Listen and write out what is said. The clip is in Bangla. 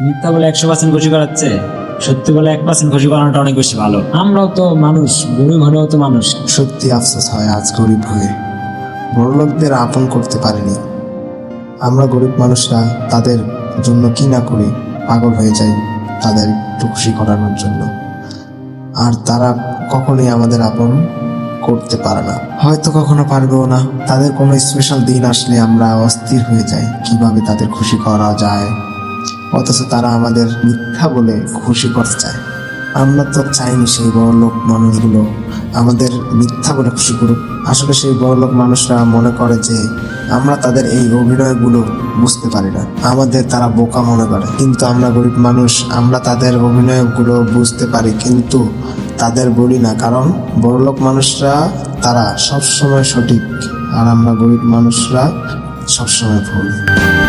মিথ্যা বলে একশো পার্সেন্ট খুশি করাচ্ছে সত্যি বলে এক পার্সেন্ট খুশি করানোটা অনেক বেশি ভালো। আমরাও তো মানুষ গরিব হলেও তো মানুষ। সত্যি আফসোস হয় আজ গরিব হয়ে। বড়লোকদের আপন করতে পারিনি। আমরা গরিব মানুষরা তাদের জন্য কি না করি পাগল হয়ে যাই তাদের একটু খুশি করানোর জন্য। আর তারা কখনোই আমাদের আপন করতে পারে না। হয়তো কখনো পারবেও না। তাদের কোনো স্পেশাল দিন আসলে আমরা অস্থির হয়ে যাই। কীভাবে তাদের খুশি করা যায়? অথচ তারা আমাদের মিথ্যা বলে খুশি করতে চায়। আমরা তো চাইনি সেই বড় লোক মানুষগুলো আমাদের মিথ্যা বলে খুশি করুক। আসলে সেই বড় লোক মানুষরা মনে করে যে আমরা তাদের এই অভিনয়গুলো বুঝতে পারি না। আমাদের তারা বোকা মনে করে। কিন্তু আমরা গরিব মানুষ, আমরা তাদের অভিনয়গুলো বুঝতে পারি, কিন্তু তাদের বলি না। কারণ বড়লোক মানুষরা তারা সবসময় সঠিক আর আমরা গরিব মানুষরা সবসময় ভুল।